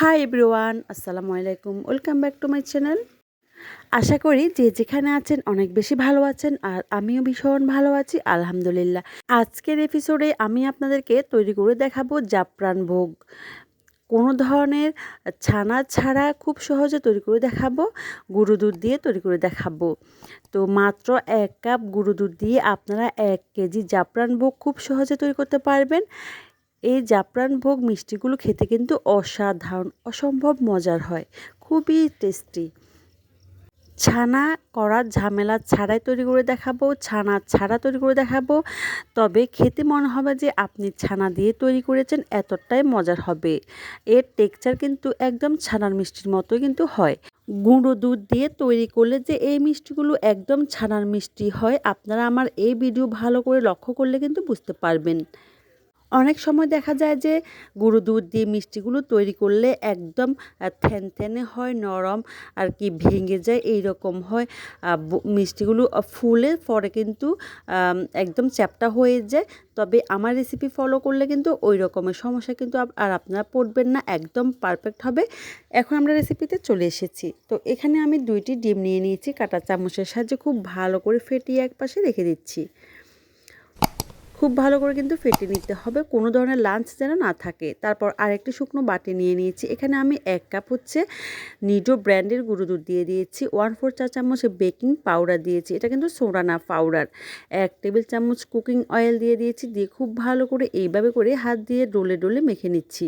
High everyone, আসসালামু আলাইকুম। Welcome back to my channel. আশা করি যে যেখানে আছেন অনেক বেশি ভালো আছেন আর আমিও ভীষণ ভালো আছি, আলহামদুলিল্লাহ। আজকের এপিসোডে আমি আপনাদেরকে তৈরি করে দেখাবো জাফরান ভোগ। কোনো ধরনের ছানা ছাড়া খুব সহজে তৈরি করে দেখাবো, গুঁড়ো দুধ দিয়ে তৈরি করে দেখাবো। তো মাত্র এক কাপ গুঁড়ো দুধ দিয়ে আপনারা এক কেজি জাফরান ভোগ খুব সহজে তৈরি করতে পারবেন। এই জাফরান ভোগ মিষ্টিগুলো খেতে কিন্তু অসাধারণ, অসম্ভব মজার হয়, খুবই টেস্টি ছানা করার ঝামেলা ছাড়াই তৈরি করে দেখাবো, ছানা ছাড়া তৈরি করে দেখাবো, তবে খেতে মনে হবে যে আপনি ছানা দিয়ে তৈরি করেছেন, এতটাই মজার হবে। এর টেক্সচার কিন্তু একদম ছানার মিষ্টির মতোই কিন্তু হয়। গুঁড়ো দুধ দিয়ে তৈরি করলে যে এই মিষ্টিগুলো একদম ছানার মিষ্টি হয়, আপনারা আমার এই ভিডিও ভালো করে লক্ষ্য করলে কিন্তু বুঝতে পারবেন। অনেক সময় দেখা যায় যে গুঁড়ো দুধ দিয়ে মিষ্টিগুলো তৈরি করলে একদম থ্যানথ্যানে হয়, নরম আর কি ভেঙে যায় এই রকম হয় মিষ্টিগুলো ফুলে পরে কিন্তু একদম চ্যাপটা হয়ে যায়। তবে আমার রেসিপি ফলো করলে কিন্তু ওই রকমের সমস্যা কিন্তু আর আপনারা পড়বেন না, একদম পারফেক্ট হবে। এখন আমরা রেসিপিতে চলে এসেছি। তো এখানে আমি দুইটি ডিম নিয়ে নিয়েছি, কাটা চামচের সাহায্যে খুব ভালো করে ফেটিয়ে এক পাশে রেখে দিচ্ছি। খুব ভালো করে কিন্তু ফেটে নিতে হবে। কোনো ধরনের লাঞ্চ যেন না থাকে। তারপর আরেকটি শুকনো বাটি নিয়ে নিয়েছি। এখানে আমি এক কাপ হচ্ছে নিডো ব্র্যান্ডের গুঁড়ো দুধ দিয়ে দিয়েছি। ওয়ান ফোর চা চামচ বেকিং পাউডার দিয়েছি। এটা কিন্তু সোডা না পাউডার। এক টেবিল চামচ কুকিং অয়েল দিয়ে দিয়েছি। দিয়ে খুব ভালো করে এইভাবে করে হাত দিয়ে ডলে ডলে মেখে নিচ্ছি।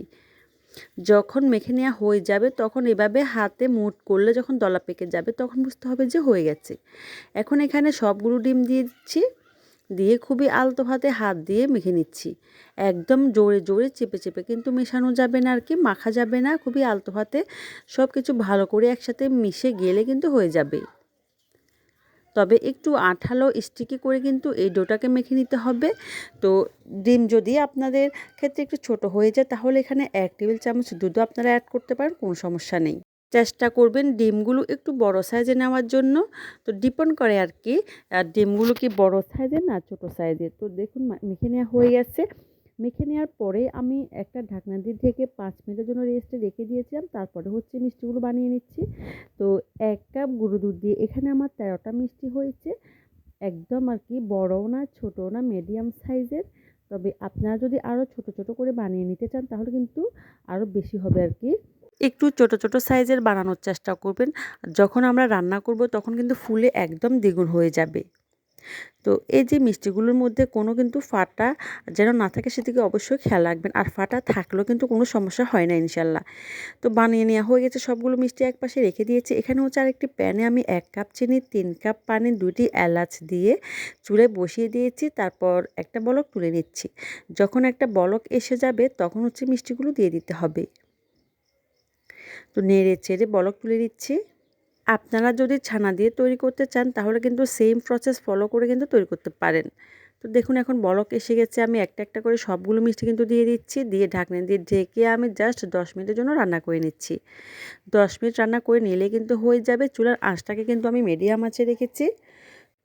যখন মেখে নেওয়া হয়ে যাবে, তখন এভাবে হাতে মুট করলে যখন দলা পেকে যাবে, তখন বুঝতে হবে যে হয়ে গেছে। এখন এখানে সবগুলো ডিম দিয়ে দিচ্ছি দিয়ে খুবই আলতো হাতে হাত দিয়ে মেখে নিচ্ছি। একদম জোরে জোরে চেপে চেপে কিন্তু মেশানো যাবে না আর কি মাখা যাবে না, খুবই আলতো হাতে সব কিছু ভালো করে একসাথে মিশে গেলে কিন্তু হয়ে যাবে। তবে একটু আঠালো স্টিকি করে কিন্তু এই ডোটাকে মেখে নিতে হবে। তো ডিম যদি আপনাদের ক্ষেত্রে একটু ছোট হয়ে যায়, তাহলে এখানে এক টেবিল চামচ দুধও আপনারা অ্যাড করতে পারেন, কোনো সমস্যা নেই। চেষ্টা করবেন ডিমগুলো একটু বড় সাইজে নেওয়ার জন্য। তো ডিপেন্ড করে আর কি, আর ডিমগুলো কি বড় সাইজের না ছোট সাইজের তো দেখুন মেখে নেওয়া হয়ে গেছে। মেখে নেওয়ার পরে আমি একটা ঢাকনা দিয়ে ঢেকে পাঁচ মিনিটের জন্য রেস্টে রেখে দিয়েছিলাম। তারপরে হচ্ছে মিষ্টিগুলো বানিয়ে নিচ্ছি। তো এক কাপ গুঁড়ো দুধ দিয়ে, এখানে আমার তেরোটা মিষ্টি হয়েছে। একদম আর কি বড়ও না, ছোটও না মিডিয়াম সাইজের তবে আপনারা যদি আরও ছোট ছোট করে বানিয়ে নিতে চান, তাহলে কিন্তু আরও বেশি হবে আর কি। একটু ছোট ছোট সাইজের বানানোর চেষ্টা করবেন। যখন আমরা রান্না করব, তখন কিন্তু ফুলে একদম দ্বিগুণ হয়ে যাবে। তো এই যে মিষ্টিগুলোর মধ্যে কোনো কিন্তু ফাটা যেন না থাকে, সেদিকে অবশ্যই খেয়াল রাখবেন। আর ফাটা থাকলেও কিন্তু কোনো সমস্যা হয় না, ইনশাল্লাহ। তো বানিয়ে নেওয়া হয়ে গেছে সবগুলো মিষ্টি এক পাশে রেখে দিয়েছি। এখানে হচ্ছে আরেকটি প্যানে আমি এক কাপ চিনি, তিন কাপ পানি দুটি এলাচ দিয়ে চুলে বসিয়ে দিয়েছি। তারপর একটা বলক তুলে নিচ্ছি। যখন একটা বলক এসে যাবে, তখন হচ্ছে মিষ্টিগুলো দিয়ে দিতে হবে। তো নেড়ে চেড়ে বলক তুলে দিচ্ছি আপনারা যদি ছানা দিয়ে তৈরি করতে চান, তাহলে কিন্তু সেম প্রসেস ফলো করে কিন্তু তৈরি করতে পারেন। তো দেখুন, এখন বলক এসে গেছে। আমি একটা একটা করে সবগুলো মিষ্টি কিন্তু দিয়ে দিচ্ছি। দিয়ে ঢাকনা দিয়ে ঢেকে আমি জাস্ট দশ মিনিটের জন্য রান্না করে নিচ্ছি। দশ মিনিট রান্না করে নিলে কিন্তু হয়ে যাবে। চুলার আঁচটাকে কিন্তু আমি মিডিয়াম আঁচে রেখেছি।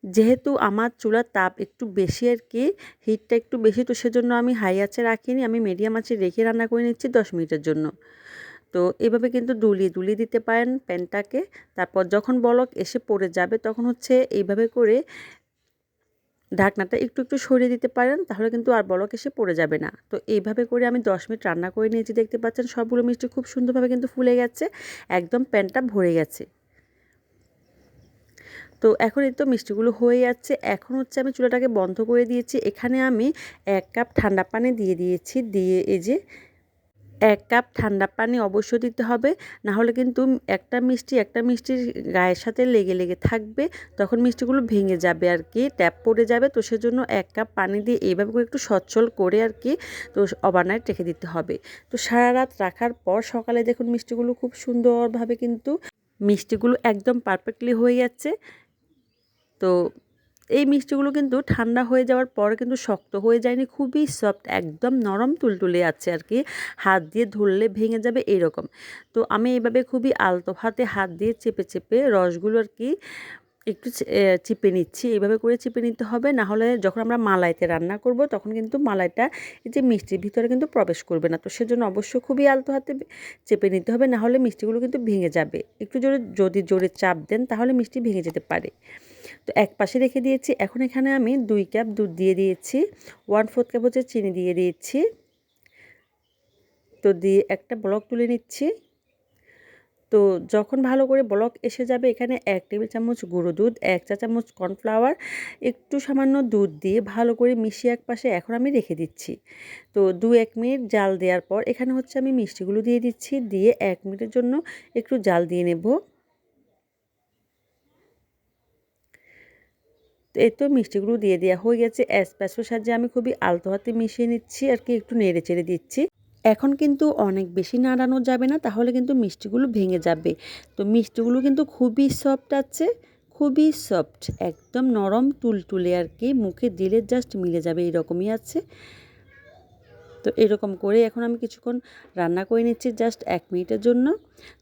যেহেতু আমার চুলার তাপ একটু বেশি আর কি হিটটা একটু বেশি, তো সেজন্য আমি হাই আঁচে রাখিনি। আমি মিডিয়াম আঁচে রেখে রান্না করে নিচ্ছি দশ মিনিটের জন্য। তো এভাবে কিন্তু দুলিয়ে দুলিয়ে দিতে পারেন প্যানটাকে। তারপর যখন বলক এসে পড়ে যাবে, তখন হচ্ছে এইভাবে করে ঢাকনাটা একটু একটু সরিয়ে দিতে পারেন, তাহলে কিন্তু আর বলক এসে পড়ে যাবে না। তো এইভাবে করে আমি দশ মিনিট রান্না করে নিয়েছি, দেখতে পাচ্ছেন সবগুলো মিষ্টি খুব সুন্দরভাবে কিন্তু ফুলে গেছে, একদম প্যানটা ভরে গেছে। তো এখন এই তো মিষ্টিগুলো হয়ে যাচ্ছে, এখন হচ্ছে আমি চুলাটাকে বন্ধ করে দিয়েছি, এখানে আমি এক কাপ ঠান্ডা পানি দিয়ে দিয়েছি, দিয়ে এই যে এক কাপ ঠান্ডা পানি অবশ্যই দিতে হবে না হলে কিন্তু একটা মিষ্টি, একটা মিষ্টির গায়ের সাথে লেগে লেগে থাকবে, তখন মিষ্টিগুলো ভেঙে যাবে আর কি, ট্যাপ পড়ে যাবে। তো সেজন্য এক কাপ পানি দিয়ে এইভাবে একটু সচ্ছল করে আর কি, তো অবানায় রেখে দিতে হবে। তো সারা রাত রাখার পর সকালে দেখুন মিষ্টিগুলো খুব সুন্দরভাবে কিন্তু মিষ্টিগুলো একদম পারফেক্টলি হয়ে যাচ্ছে। তো এই মিষ্টিগুলো কিন্তু ঠান্ডা হয়ে যাওয়ার পর কিন্তু শক্ত হয়ে যায়নি, খুবই সফট একদম নরম তুলতুলে আছে আর কি। হাত দিয়ে ধরলে ভেঙে যাবে এরকম। তো আমি এইভাবে খুবই আলতো হাতে হাত দিয়ে চেপে চেপে রসগুলো আর কি একটু চিপে নিচ্ছি। এইভাবে করে চিপে নিতে হবে, না হলে যখন আমরা মালাইতে রান্না করব তখন কিন্তু মালাইটা এই যে মিষ্টির ভিতরে কিন্তু প্রবেশ করবে না। তো সেজন্য অবশ্যই খুবই আলতো হাতে চেপে নিতে হবে, না হলে মিষ্টিগুলো কিন্তু ভেঙে যাবে। একটু জোরে, যদি জোরে চাপ দেন তাহলে মিষ্টি ভেঙে যেতে পারে। তো এক পাশে রেখে দিয়েছি। এখন এখানে আমি দুই কাপ দুধ দিয়ে দিয়েছি। ওয়ান ফোর্থ কাপ হচ্ছে চিনি দিয়ে দিয়েছি। তো দিয়ে একটা ব্লক তুলে নিচ্ছি। তো যখন ভালো করে ব্লক এসে যাবে, এখানে এক টেবিল চামচ গুঁড়ো দুধ, এক চা চামচ কর্নফ্লাওয়ার একটু সামান্য দুধ দিয়ে ভালো করে মিশিয়ে এক পাশে এখন আমি রেখে দিচ্ছি। তো দু এক মিনিট জাল দেওয়ার পর এখানে হচ্ছে আমি মিষ্টিগুলো দিয়ে দিচ্ছি। দিয়ে এক মিনিটের জন্য একটু জাল দিয়ে নেব। এই তো মিষ্টিগুলো দিয়ে দেওয়া হয়ে গেছে। অ্যাসপ্যাসোর সাহায্যে আমি খুবই আলতো হাতে মিশিয়ে নিচ্ছি, আর কি একটু নেড়ে চেড়ে দিচ্ছি। এখন কিন্তু অনেক বেশি নাড়ানো যাবে না, তাহলে কিন্তু মিষ্টিগুলো ভেঙে যাবে। তো মিষ্টিগুলো কিন্তু খুবই সফট আছে, খুবই সফট একদম নরম তুলতুলে আর কি, মুখে দিলে জাস্ট মিলে যাবে, এরকমই আছে। তো এরকম করে এখন আমি কিছুক্ষণ রান্না করে নিচ্ছি জাস্ট এক মিনিটের জন্য।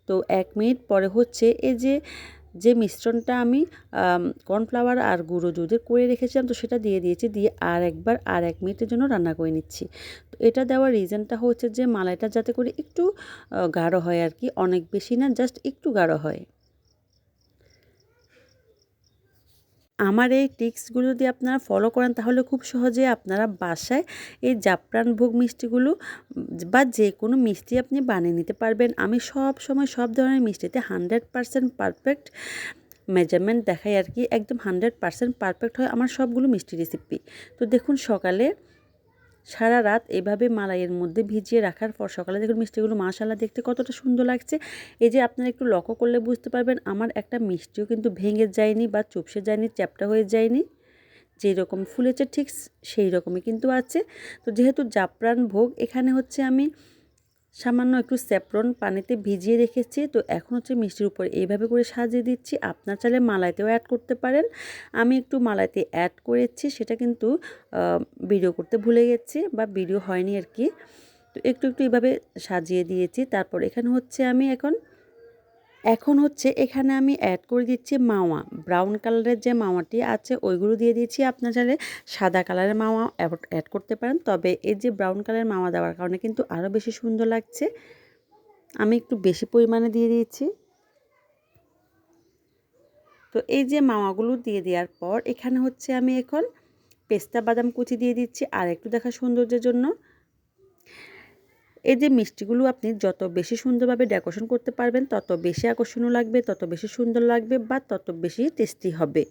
তো এক মিনিট পরে হচ্ছে এই যে যে মিশ্রণটা আমি কর্নফ্লাওয়ার আর গুঁড়ো দুধের করে রেখেছিলাম, তো সেটা দিয়ে দিয়েছি, দিয়ে আর একবার, আর এক মিনিটের জন্য রান্না করে নিচ্ছি। তো এটা দেওয়ার রিজনটা হচ্ছে যে, মালাইটা যাতে করে একটু গাঢ় হয় আর কি, অনেক বেশি না জাস্ট একটু গাঢ় হয়। আমার এই টিক্সগুলো যদি আপনারা ফলো করেন, তাহলে খুব সহজে আপনারা বাসায় এই জাফরান ভোগ মিষ্টিগুলো বা যে কোনো মিষ্টি আপনি বানিয়ে নিতে পারবেন। আমি সব সময় সব ধরনের মিষ্টিতে হান্ড্রেড পারসেন্ট পারফেক্ট মেজারমেন্ট দেখাই আর কি, একদম হান্ড্রেড পারসেন্ট পারফেক্ট হয় আমার সবগুলো মিষ্টি রেসিপি। তো দেখুন সকালে সারা রাত এভাবে মালাইয়ের মধ্যে ভিজিয়ে রাখার পর সকালে দেখুন মিষ্টিগুলো মাশাল্লাহ দেখতে কতটা সুন্দর লাগছে। এই যে আপনারা একটু লক্ষ্য করলে বুঝতে পারবেন, আমার একটা মিষ্টিও কিন্তু ভেঙে যায়নি বা চুপসে যায়নি, চ্যাপটা হয়ে যায়নি। যেই রকম ফুলেছে ঠিক সেই রকমই কিন্তু আছে। তো যেহেতু জাপরান ভোগ, এখানে হচ্ছে আমি সামান্য একটু স্যাপ্রন পানিতে ভিজিয়ে রেখেছি। তো এখন হচ্ছে মিষ্টির উপর এইভাবে করে সাজিয়ে দিচ্ছি। আপনার চাইলে মালাইতেও অ্যাড করতে পারেন। আমি একটু মালাইতে অ্যাড করেছি, সেটা কিন্তু ভিডিও করতে ভুলে গেছি বা ভিডিও হয়নি আর কি। তো একটু একটু এইভাবে সাজিয়ে দিয়েছি। তারপর এখানে হচ্ছে আমি এখন এখন হচ্ছে এখানে আমি অ্যাড করে দিচ্ছি মাওয়া। ব্রাউন কালারের যে মাওয়াটি আছে, ওইগুলো দিয়ে দিচ্ছি আপনার চাইলে সাদা কালারের মাওয়া অ্যাড করতে পারেন। তবে এই যে ব্রাউন কালারের মাওয়া দেওয়ার কারণে কিন্তু আরও বেশি সুন্দর লাগছে। আমি একটু বেশি পরিমাণে দিয়ে দিয়েছি। তো এই যে মাওয়াগুলো দিয়ে দেওয়ার পর, এখানে হচ্ছে আমি এখন পেস্তা বাদাম কুচি দিয়ে দিচ্ছি। আর একটু দেখা সৌন্দর্যের জন্য। এই যে মিষ্টিগুলো আপনি যত বেশি সুন্দরভাবে ডেকোরেশন করতে পারবেন, তত বেশি আকর্ষণীয় লাগবে, তত বেশি সুন্দর লাগবে বা তত বেশি টেস্টি হবে।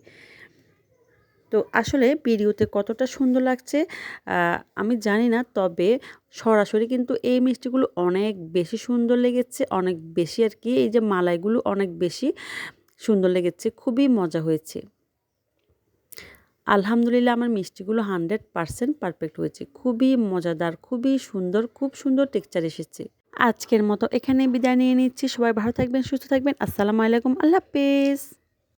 তো আসলে ভিডিওতে কতটা সুন্দর লাগছে আমি জানি না, তবে সরাসরি কিন্তু এই মিষ্টিগুলো অনেক বেশি সুন্দর লেগেছে, অনেক বেশি আর কি, এই যে মালাইগুলো অনেক বেশি সুন্দর লেগেছে, খুবই মজা হয়েছে। আলহামদুলিল্লাহ আমার মিষ্টিগুলো হান্ড্রেড পারসেন্ট পারফেক্ট হয়েছে। খুবই মজাদার, খুবই সুন্দর, খুব সুন্দর টেক্সচার এসেছে। আজকের মতো এখানে বিদায় নিয়ে নিচ্ছি। সবাই ভালো থাকবেন, সুস্থ থাকবেন। আসসালামু আলাইকুম। আল্লাহ হাফেজ।